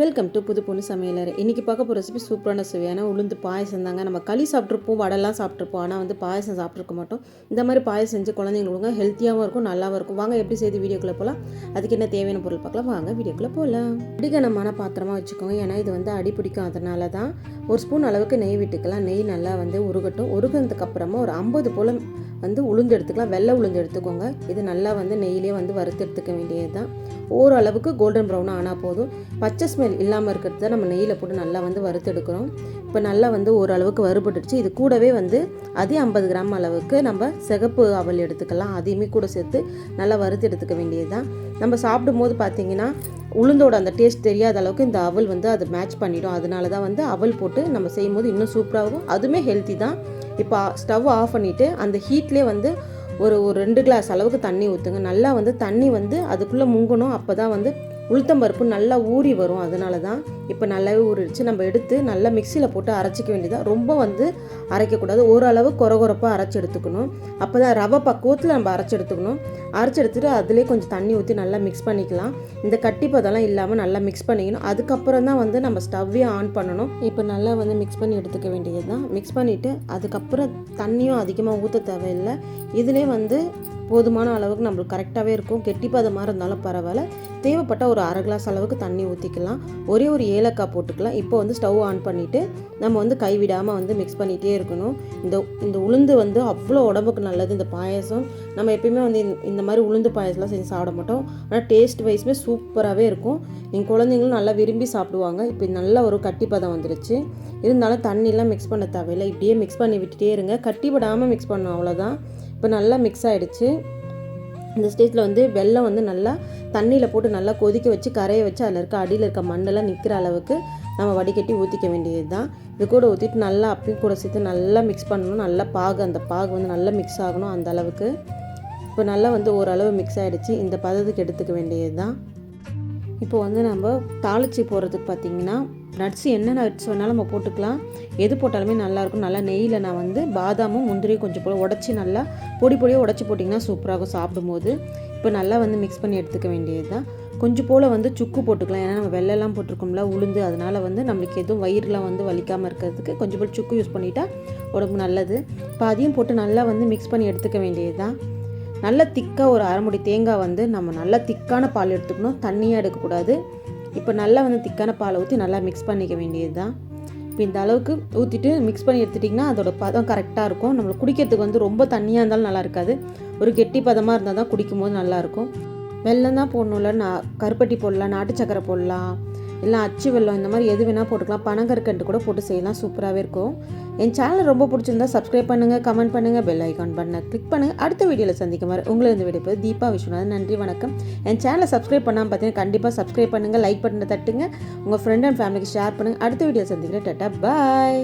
Welcome to புது பொண்ணு சமையலறை. இன்றைக்கி பார்க்க போகிற ரெசிபி சூப்பரான சுவையான உளுந்து பாயசம் தாங்க. நம்ம களி சாப்பிட்ருப்போம் வடைலாம் சாப்பிட்ருப்போம் ஆனால் வந்து பாயசம் சாப்பிட்ருக்க மாட்டோம். இந்த மாதிரி பாயசம் செஞ்சு குழந்தைங்களுக்கு ஹெல்த்தியாகவும் இருக்கும் நல்லாவும் இருக்கும். வாங்க எப்படி செய்து வீடியோக்குள்ளே போகலாம் அதுக்கு என்ன தேவையான பொருள் பார்க்கலாம்? வாங்க வீடியோக்குள்ளே போகலாம் அடிகனமான பாத்திரமாக வச்சுக்கோங்க. ஏன்னா இது வந்து அடி பிடிக்கும். அதனால தான் ஒரு ஸ்பூன் அளவுக்கு நெய் விட்டுக்கலாம். நெய் நல்லா வந்து உருகட்டும். உருகினதுக்கு அப்புறமா ஒரு ஐம்பது போல் வந்து உளுந்து எடுத்துக்கலாம். வெள்ளை உளுந்து எடுத்துக்கோங்க. இது நல்லா வந்து நெய்யிலே வந்து வறுத்து எடுத்துக்க வேண்டியது தான் ஓரளவுக்கு கோல்டன் ப்ரௌனாக ஆனால் போதும். பச்சை ஸ்மெல் இல்லாமல் இருக்கிறது தான் நம்ம நெய்யில் போட்டு நல்லா வந்து வறுத்து எடுக்கிறோம். இப்போ நல்லா வந்து ஓரளவுக்கு வறுபட்டுடுச்சு. இது கூடவே வந்து அதே ஐம்பது கிராம் அளவுக்கு நம்ம சிகப்பு அவல் எடுத்துக்கலாம். அதையுமே கூட சேர்த்து நல்லா வறுத்து எடுத்துக்க வேண்டியது தான் நம்ம சாப்பிடும் போது பார்த்தீங்கன்னா உளுந்தோட அந்த டேஸ்ட் தெரியாத அளவுக்கு இந்த அவல் வந்து அது மேட்ச் பண்ணிடும். அதனால தான் வந்து அவல் போட்டு நம்ம செய்யும் போது இன்னும் சூப்பராகும் அதுவுமே ஹெல்த்தி தான். இப்போ ஸ்டவ் ஆஃப் பண்ணிவிட்டு அந்த ஹீட்லேயே வந்து ஒரு ஒரு ரெண்டு கிளாஸ் அளவுக்கு தண்ணி ஊற்றுங்க நல்லா வந்து தண்ணி வந்து அதுக்குள்ளே முங்கணும். அப்போ தான் வந்து உளுத்தம்பருப்பு நல்லா ஊறி வரும். அதனால தான் இப்போ நல்லாவே ஊறிடுச்சு. நம்ம எடுத்து நல்லா மிக்சியில் போட்டு அரைச்சிக்க வேண்டியதாக ரொம்ப வந்து அரைக்கக்கூடாது. ஓரளவு குறகுறப்பாக அரைச்சி எடுத்துக்கணும். அப்போ தான் ரவை பக்குவத்தில் நம்ம அரைச்சி எடுத்துக்கணும். அரைச்சி எடுத்துகிட்டு அதிலே கொஞ்சம் தண்ணி ஊற்றி நல்லா மிக்ஸ் பண்ணிக்கலாம். இந்த கட்டி பதெல்லாம் இல்லாமல் நல்லா மிக்ஸ் பண்ணிக்கணும். அதுக்கப்புறம் தான் வந்து நம்ம ஸ்டவ்வே ஆன் பண்ணணும். இப்போ நல்லா வந்து மிக்ஸ் பண்ணி எடுத்துக்க வேண்டியது தான் மிக்ஸ் பண்ணிவிட்டு அதுக்கப்புறம் தண்ணியும் அதிகமாக ஊற்ற தேவையில்லை. இதிலே வந்து போதுமான அளவுக்கு நம்மளுக்கு கரெக்டாகவே இருக்கும். கெட்டிப்பதமாக இருந்தாலும் பரவாயில்ல. தேவைப்பட்ட ஒரு அரை கிளாஸ் அளவுக்கு தண்ணி ஊற்றிக்கலாம் ஒரே ஒரு ஏலக்காய் போட்டுக்கலாம். இப்போ வந்து ஸ்டவ் ஆன் பண்ணிவிட்டு நம்ம வந்து கைவிடாமல் வந்து மிக்ஸ் பண்ணிகிட்டே இருக்கணும். இந்த இந்த உளுந்து வந்து அவ்வளோ உடம்புக்கு நல்லது. இந்த பாயசம் நம்ம எப்பயுமே வந்து இந்த மாதிரி உளுந்து பாயசம்லாம் செஞ்சு சாப்பிட மாட்டோம். ஆனால் டேஸ்ட் வைஸுமே சூப்பராகவே இருக்கும். எங்கள் குழந்தைங்களும் நல்லா விரும்பி சாப்பிடுவாங்க. இப்போ நல்ல ஒரு கட்டிப்பதம் வந்துருச்சு. இருந்தாலும் தண்ணிலாம் மிக்ஸ் பண்ண தேவையில்லை. இப்படியே மிக்ஸ் பண்ணி விட்டுட்டே இருங்க. கட்டி விடாமல் மிக்ஸ் பண்ணணும் அவ்வளோதான் இப்போ நல்லா மிக்ஸ் ஆகிடுச்சு இந்த ஸ்டேஜில் வந்து வெள்ளம் வந்து நல்லா தண்ணியில் போட்டு நல்லா கொதிக்க வச்சு கரைய வச்சு அதில் இருக்க அடியில் இருக்க மண்ணெல்லாம் நிற்கிற அளவுக்கு நம்ம வடிகட்டி ஊற்றிக்க வேண்டியது தான் இது கூட ஊற்றிட்டு நல்லா அப்பயும் கூட சேர்த்து நல்லா மிக்ஸ் பண்ணணும். நல்லா பாகு அந்த பாகு வந்து நல்லா மிக்ஸ் ஆகணும் அந்த அளவுக்கு. இப்போ நல்லா வந்து ஓரளவு மிக்ஸ் ஆகிடுச்சு இந்த பதத்துக்கு எடுத்துக்க வேண்டியது தான் இப்போ வந்து நம்ம தாளித்து போடுறதுக்கு பார்த்திங்கன்னா நட்ஸ் என்ன நட்ஸ் வேணாலும் நம்ம போட்டுக்கலாம். எது போட்டாலுமே நல்லாயிருக்கும் நல்லா நெய்யில் நான் வந்து பாதாமும் முந்திரியும் கொஞ்சம் போல் உடச்சி நல்லா பொடி பொடியாக உடச்சி போட்டிங்கன்னா சூப்பராகும் சாப்பிடும்போது. இப்போ நல்லா வந்து மிக்ஸ் பண்ணி எடுத்துக்க வேண்டியது தான் கொஞ்சம் போல் வந்து சுக்கு போட்டுக்கலாம். ஏன்னா நம்ம வெள்ளெல்லாம் போட்டிருக்கோம்ல உளுந்து அதனால் வந்து நம்மளுக்கு எதுவும் வயிறுலாம் வந்து வலிக்காமல் இருக்கிறதுக்கு கொஞ்சம் போல் சுக்கு யூஸ் பண்ணிட்டா உடம்பு நல்லது. இப்போ அதையும் போட்டு நல்லா வந்து மிக்ஸ் பண்ணி எடுத்துக்க வேண்டியது தான் நல்ல திக்காக ஒரு அரைமுடி தேங்காய் வந்து நம்ம நல்லா திக்கான பால் எடுத்துக்கணும். தண்ணியாக எடுக்கக்கூடாது. இப்போ நல்லா வந்து திக்கான பாலை ஊற்றி நல்லா மிக்ஸ் பண்ணிக்க வேண்டியது தான் இப்போ இந்த அளவுக்கு ஊற்றிட்டு மிக்ஸ் பண்ணி எடுத்துட்டிங்கன்னா அதோட பதம் கரெக்டாக இருக்கும். நம்மளுக்கு குடிக்கிறதுக்கு வந்து ரொம்ப தண்ணியாக இருந்தாலும் நல்லா இருக்காது. ஒரு கெட்டி பதமாக இருந்தால் தான் குடிக்கும் போது நல்லாயிருக்கும் வெள்ளம் தான் போடணும்ல. நான் கருப்பட்டி போடலாம் நாட்டு சக்கரை போடலாம். இல்லை அச்சு வெள்ளம் இந்த மாதிரி எது வேணால் போட்டுக்கலாம். பனங்கற்கண்டு கூட போட்டு செய்யலாம். சூப்பராகவே இருக்கும். என் சேனல் ரொம்ப பிடிச்சிருந்தா சப்ஸ்கிரைப் பண்ணுங்கள் கமெண்ட் பண்ணுங்கள் பெல் ஐக்கான் பண்ண கிளிக் பண்ணுங்கள் அடுத்த வீடியோவில் சந்திக்கும் மாதிரி உங்களை இந்த வீடியோ தீபா விஸ்வநாதன். நன்றி வணக்கம். என் சேனலை சப்ஸ்கிரைப் பண்ணாமல் பார்த்தீங்கன்னா கண்டிப்பாக சப்ஸ்கிரைப் பண்ணுங்கள் லைக் பட்டனை தட்டுங்க. உங்கள் ஃப்ரெண்ட் அண்ட் ஃபேமிலிக்கு ஷேர் பண்ணுங்கள் அடுத்த வீடியோ சந்திக்கிறேன். டட்டா பாய்